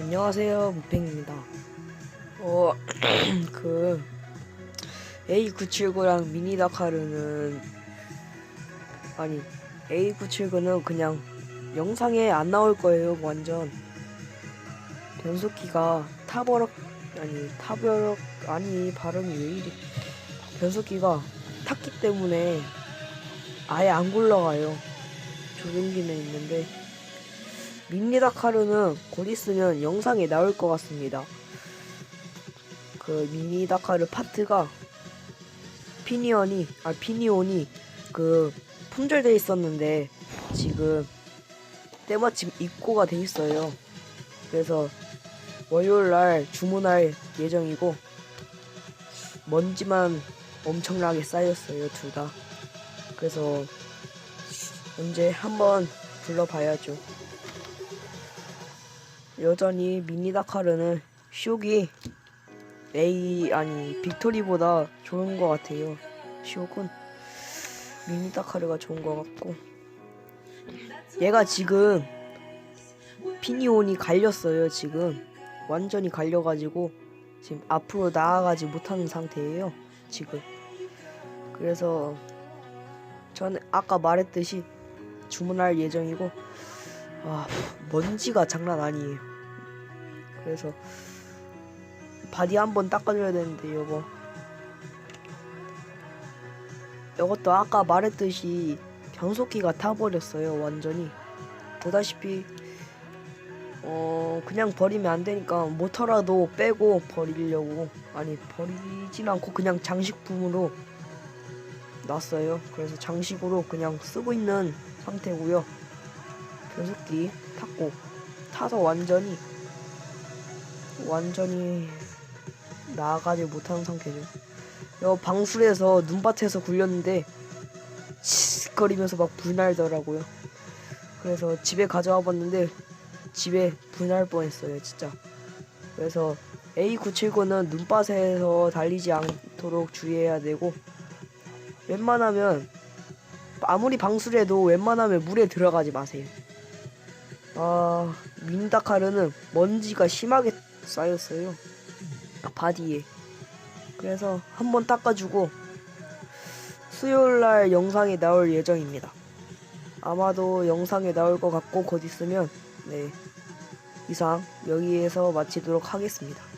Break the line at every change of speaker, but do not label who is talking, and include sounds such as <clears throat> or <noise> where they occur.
안녕하세요, 무팽입니다. 어, <clears throat> 그, A979랑 미니 다카르는, 아니, A979는 그냥 영상에 안 나올 거예요, 완전. 변속기가 타버럭, 아니, 타버럭, 아니, 발음이 왜 이래. 변속기가 탔기 때문에 아예 안 굴러가요. 조종기는 있는데, 미니다카르는 곧 있으면 영상에 나올 것 같습니다. 그 미니다카르 파트가 피니언이 아 피니온이 그 품절돼 있었는데 지금 때마침 입고가 돼 있어요. 그래서 월요일 날 주문할 예정이고 먼지만 엄청나게 쌓였어요 둘 다. 그래서 언제 한번 불러봐야죠. 여전히 미니 다카르는 쇼기 A 아니 빅토리보다 좋은 것 같아요. 쇼군 미니 다카르가 좋은 것 같고 얘가 지금 피니온이 갈렸어요. 지금 완전히 갈려가지고 지금 앞으로 나아가지 못하는 상태예요. 지금 그래서 저는 아까 말했듯이 주문할 예정이고 아 먼지가 장난 아니에요. 그래서 바디 한번 닦아줘야 되는데 요거. 이것도 아까 말했듯이 변속기가 타버렸어요 완전히. 보다시피 어 그냥 버리면 안 되니까 모터라도 빼고 버리려고. 아니 버리진 않고 그냥 장식품으로 놨어요. 그래서 장식으로 그냥 쓰고 있는 상태고요. 변속기 탔고 타서 완전히 완전히 나아가지 못하는 상태죠. 여 방술에서 눈밭에서 굴렸는데 치거리면서 막 불날더라고요. 그래서 집에 가져와 봤는데 집에 불날 뻔했어요, 진짜. 그래서 A979는 눈밭에서 달리지 않도록 주의해야 되고 웬만하면 아무리 방술해도 웬만하면 물에 들어가지 마세요. 아 민다카르는 먼지가 심하게 쌓였어요. 바디에. 그래서 한번 닦아주고 수요일날 영상에 나올 예정입니다. 아마도 영상에 나올 것 같고 곧 있으면 네 이상 여기에서 마치도록 하겠습니다